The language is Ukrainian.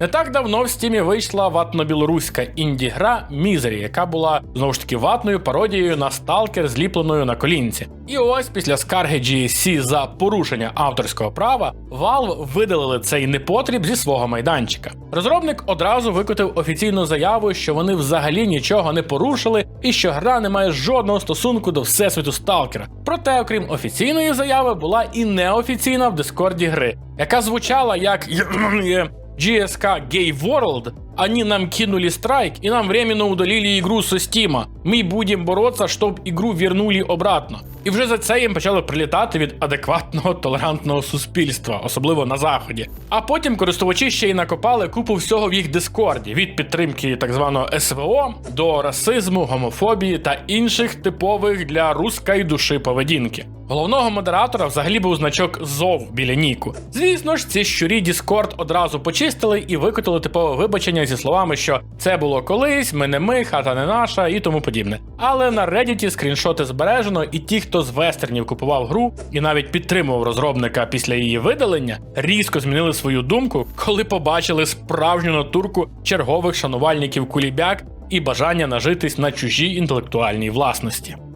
Не так давно в стімі вийшла ватно-білоруська інді-гра Misery, яка була знову ж таки ватною пародією на сталкер, зліпленою на колінці. І ось після скарги GSC за порушення авторського права Valve видалили цей непотріб зі свого майданчика. Розробник одразу викотив офіційну заяву, що вони взагалі нічого не порушили і що гра не має жодного стосунку до всесвіту сталкера. Проте, окрім офіційної заяви, була і неофіційна в дискорді гри, яка звучала як GSK Gay World, они нам кинули страйк и нам временно удалили игру со Стима. Мы будем бороться, чтобы игру вернули обратно. І вже за це їм почали прилітати від адекватного толерантного суспільства, особливо на заході. А потім користувачі ще й накопали купу всього в їх дискорді від підтримки так званого СВО до расизму, гомофобії та інших типових для руської душі поведінки. Головного модератора взагалі був значок зов біля Ніку. Звісно ж, ці щурі Discord одразу почистили і викотили типове вибачення зі словами, що це було колись, ми не ми, хата не наша і тому подібне. Але на Reddit скріншоти збережено, і ті, хто з вестернів купував гру і навіть підтримував розробника після її видалення, різко змінили свою думку, коли побачили справжню натурку чергових шанувальників кулібяк і бажання нажитись на чужій інтелектуальній власності.